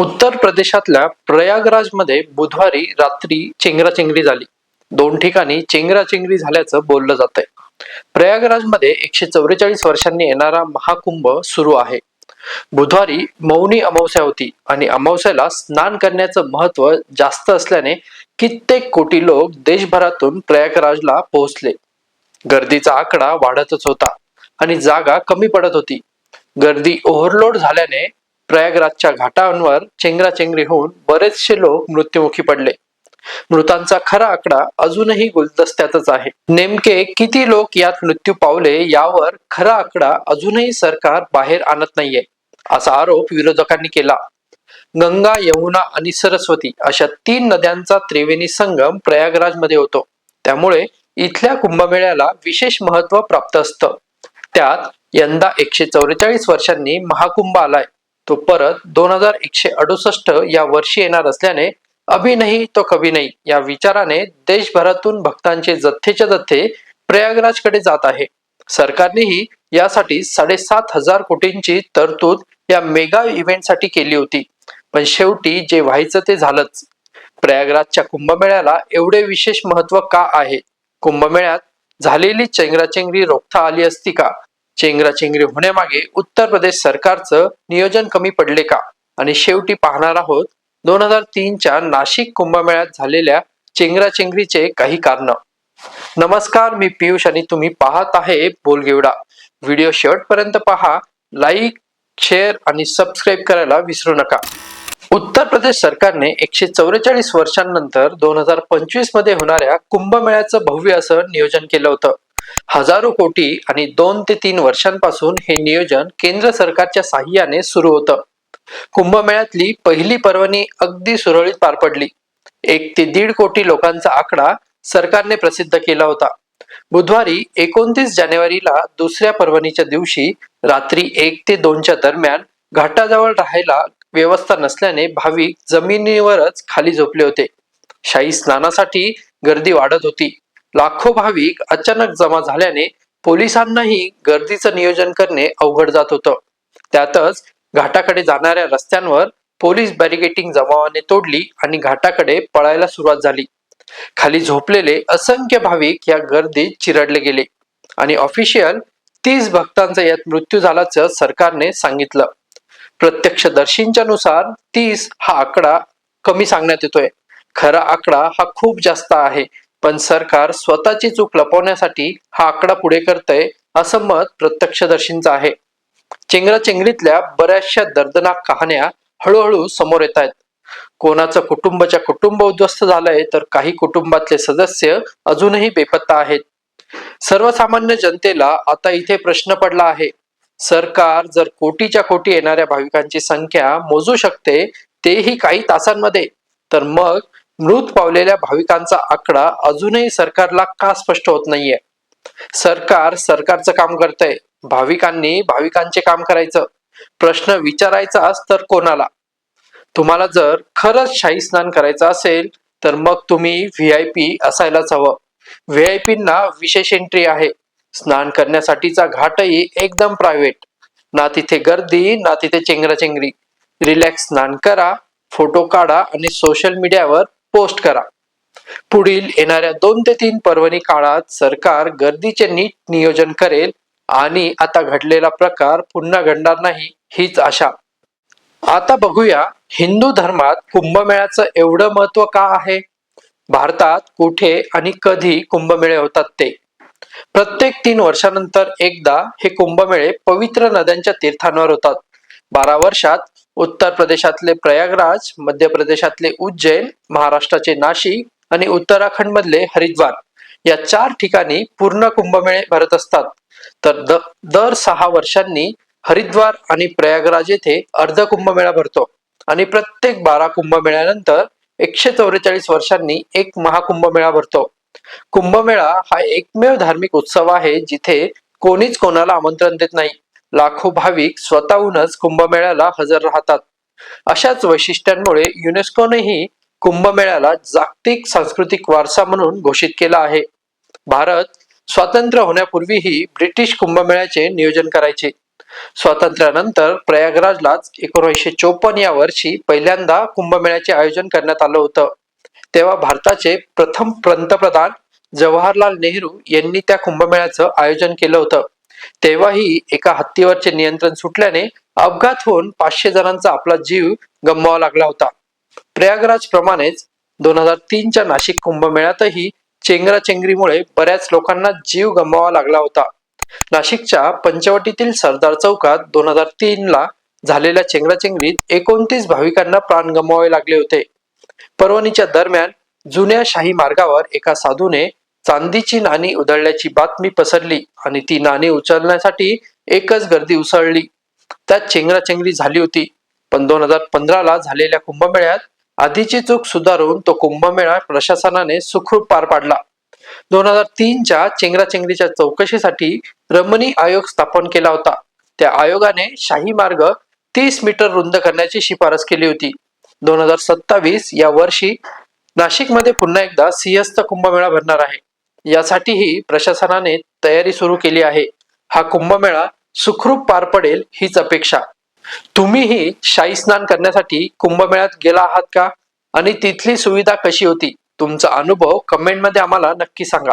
उत्तर प्रदेशातल्या प्रयागराजमध्ये बुधवारी रात्री चेंगराचेंगरी झाली. दोन ठिकाणी चेंगराचेंगरी झाल्याचं बोललं जात आहे प्रयागराजमध्ये एकशे चौवेचाळीस वर्षांनी येणारा महाकुंभ सुरू आहे. बुधवारी मौनी अमावस्या होती आणि अमावस्याला स्नान करण्याचं महत्त्व जास्त असल्याने कित्येक कोटी लोक देशभरातून प्रयागराजला पोहोचले. गर्दीचा आकडा वाढतच होता आणि जागा कमी पडत होती. गर्दी ओव्हरलोड झाल्याने प्रयागराजच्या घाटांवर चेंगराचेंगरी होऊन बरेचसे लोक मृत्युमुखी पडले. मृतांचा खरा आकडा अजूनही गुलदस्त्यातच आहे. नेमके किती लोक यात मृत्यू पावले यावर खरा आकडा अजूनही सरकार बाहेर आणत नाहीये असा आरोप विरोधकांनी केला. गंगा यमुना आणि सरस्वती अशा तीन नद्यांचा त्रिवेणी संगम प्रयागराजमध्ये होतो. त्यामुळे इथल्या कुंभमेळ्याला विशेष महत्त्व प्राप्त असतं. त्यात यंदा एकशे चौवेचाळीस वर्षांनी महाकुंभ आलाय. तो परत दोन हजार एकशे अडुसष्ट या वर्षी येणार असल्याने अभि नाही तो कभी नाही या विचाराने देशभरातून भक्तांचे जथ्थेच्या जथ्थे प्रयागराजकडे जात आहे. सरकारनेही यासाठी साडेसात हजार कोटींची तरतूद या मेगा इव्हेंटसाठी केली होती. पण शेवटी जे व्हायचं ते झालंच. प्रयागराजच्या कुंभमेळ्याला एवढे विशेष महत्त्व का आहे? कुंभमेळ्यात झालेली चेंगराचेंगरी रोखता आली असती का? चेंगराचेंगरी होण्यामागे उत्तर प्रदेश सरकारचं नियोजन कमी पडले का? आणि शेवटी पाहणार आहोत दोन हजार तीनच्या नाशिक कुंभमेळ्यात झालेल्या चेंगराचेंगरीचे काही कारण. नमस्कार मी पियुष आणि तुम्ही पाहत आहे बोलगेवडा. व्हिडिओ शेवटपर्यंत पहा लाईक शेअर आणि सबस्क्राईब करायला विसरू नका. उत्तर प्रदेश सरकारने एकशे चौवेचाळीस वर्षांनंतर दोन हजार पंचवीसमध्ये होणाऱ्या कुंभमेळ्याचं भव्य असं नियोजन केलं होतं. हजारो कोटी आणि दोन ते तीन वर्षांपासून हे नियोजन केंद्र सरकारच्या साह्याने सुरू होतं. कुंभमेळ्यातली पहिली पर्वणी अगदी सुरळीत पार पडली. एक ते दीड कोटी लोकांचा आकडा सरकारने प्रसिद्ध केला होता. बुधवारी एकोणतीस जानेवारीला दुसऱ्या पर्वणीच्या दिवशी रात्री एक ते दोनच्या दरम्यान घाटाजवळ राहायला व्यवस्था नसल्याने भाविक जमिनीवरच खाली झोपले होते. शाही स्नानासाठी गर्दी वाढत होती. लाखो भाविक अचानक जमा झाल्याने पोलिसांनाही गर्दीचं नियोजन करणे अवघड जात होतं. त्यातच घाटाकडे जाणाऱ्या रस्त्यांवर पोलीस बॅरिगेटिंग जमावाने तोडली आणि घाटाकडे पळायला सुरुवात झाली. खाली झोपलेले असंख्य भाविक या गर्दीत चिरडले गेले आणि ऑफिशियल तीस भक्तांचा यात मृत्यू झाल्याचं सरकारने सांगितलं. प्रत्यक्षदर्शींच्या नुसार तीस हा आकडा कमी सांगण्यात येतोय. खरा आकडा हा खूप जास्त आहे. पण सरकार स्वतःची चूक लपवण्यासाठी हा आकडा पुढे करतय असं मत प्रत्यक्षदर्शींचं आहे. चेंगराचेंगरीतल्या बऱ्याचशा दर्दनाक कहाण्या हळूहळू समोर येत आहेत. कोणाचं कुटुंबाच्या कुटुंब उद्ध्वस्त झालंय तर काही कुटुंबातले सदस्य अजूनही बेपत्ता आहेत. सर्वसामान्य जनतेला आता इथे प्रश्न पडला आहे. सरकार जर कोटीच्या कोटी येणाऱ्या भाविकांची संख्या मोजू शकते तेही काही तासांमध्ये. तर मग मृत पावलेल्या भाविकांचा आकडा अजूनही सरकारला का स्पष्ट होत नाहीये? सरकार सरकारचं काम करतंय. भाविकांनी भाविकांचे काम करायचं. प्रश्न विचारायचाच तर कोणाला? तुम्हाला जर खरंच शाही स्नान करायचं असेल तर मग तुम्ही व्ही आय पी असायलाच हवं. व्ही आय पींना विशेष एंट्री आहे. स्नान करण्यासाठीचा घाटही एकदम प्रायव्हेट ना तिथे गर्दी ना तिथे चेंगराचेंगरी. रिलॅक्स स्नान करा फोटो काढा आणि सोशल मीडियावर पोस्ट करा. पुढील येणाऱ्या दोन ते तीन पर्वणी काळात सरकार गर्दीचे नीट नियोजन करेल आणि आता घडलेला प्रकार पुन्हा घडणार नाही हीच आशा. आता बघूया हिंदू धर्मात कुंभमेळ्याचं एवढं महत्त्व का आहे? भारतात कुठे आणि कधी कुंभमेळे होतात ते? प्रत्येक तीन वर्षानंतर एकदा हे कुंभमेळे पवित्र नद्यांच्या तीर्थांवर होतात. बारा वर्षात उत्तर प्रदेशातले प्रयागराज मध्य प्रदेशातले उज्जैन महाराष्ट्राचे नाशिक आणि उत्तराखंड मधले हरिद्वार या चार ठिकाणी पूर्ण कुंभमेळे भरत असतात. तर द, दर सहा वर्षांनी हरिद्वार आणि प्रयागराज येथे अर्ध कुंभमेळा भरतो आणि प्रत्येक बारा कुंभमेळ्यानंतर एकशे चौवेचाळीस वर्षांनी एक महाकुंभमेळा भरतो. कुंभमेळा हा एकमेव धार्मिक उत्सव आहे जिथे कोणीच कोणाला आमंत्रण देत नाही. लाखो भाविक स्वतःहूनच कुंभमेळ्याला हजर राहतात. अशाच वैशिष्ट्यांमुळे युनेस्कोनेही कुंभमेळ्याला जागतिक सांस्कृतिक वारसा म्हणून घोषित केला आहे. भारत स्वातंत्र्य होण्यापूर्वीही ब्रिटिश कुंभमेळ्याचे नियोजन करायचे. स्वातंत्र्यानंतर प्रयागराजलाच एकोणीसशे चोपन्न या वर्षी पहिल्यांदा कुंभमेळ्याचे आयोजन करण्यात आलं होतं. तेव्हा भारताचे प्रथम पंतप्रधान जवाहरलाल नेहरू यांनी त्या कुंभमेळ्याचं आयोजन केलं होतं. तेव्हाही एका हत्तीवरचे नियंत्रण सुटल्याने अपघात होऊन पाचशे जणांचा आपला जीव गमवावा लागला होता. प्रयागराज प्रमाणेच दोन हजार तीनच्या नाशिक कुंभमेळ्यातही चेंगराचेंगरीमुळे बऱ्याच लोकांना जीव गमवावा लागला होता. नाशिकच्या पंचवटीतील सरदार चौकात दोन हजार तीन ला झालेल्या चेंगराचेंगरीत एकोणतीस भाविकांना प्राण गमवावे लागले होते. पर्वणीच्या दरम्यान जुन्या शाही मार्गावर एका साधूने चांदीची नाणी उधळल्याची बातमी पसरली आणि ती नाणी उचलण्यासाठी एकच गर्दी उसळली. त्यात चेंगराचेंगरी झाली होती. पण दोन हजार पंधराला झालेल्या कुंभमेळ्यात आधीची चूक सुधारून तो कुंभमेळा प्रशासनाने सुखरूप पार पाडला. दोन हजार तीनच्या चेंगराचेंगरीच्या चौकशीसाठी रमणी आयोग स्थापन केला होता. त्या आयोगाने शाही मार्ग तीस मीटर रुंद करण्याची शिफारस केली होती. दोन हजार सत्तावीस या वर्षी नाशिकमध्ये पुन्हा एकदा सिंहस्थ कुंभमेळा भरणार आहे. यासाठीही प्रशासनाने तयारी सुरू केली आहे. हा कुंभमेळा सुखरूप पार पडेल हीच अपेक्षा. तुम्हीही शाही स्नान करण्यासाठी कुंभमेळ्यात गेला आहात का? आणि तिथली सुविधा कशी होती? तुमचा अनुभव कमेंटमध्ये आम्हाला नक्की सांगा.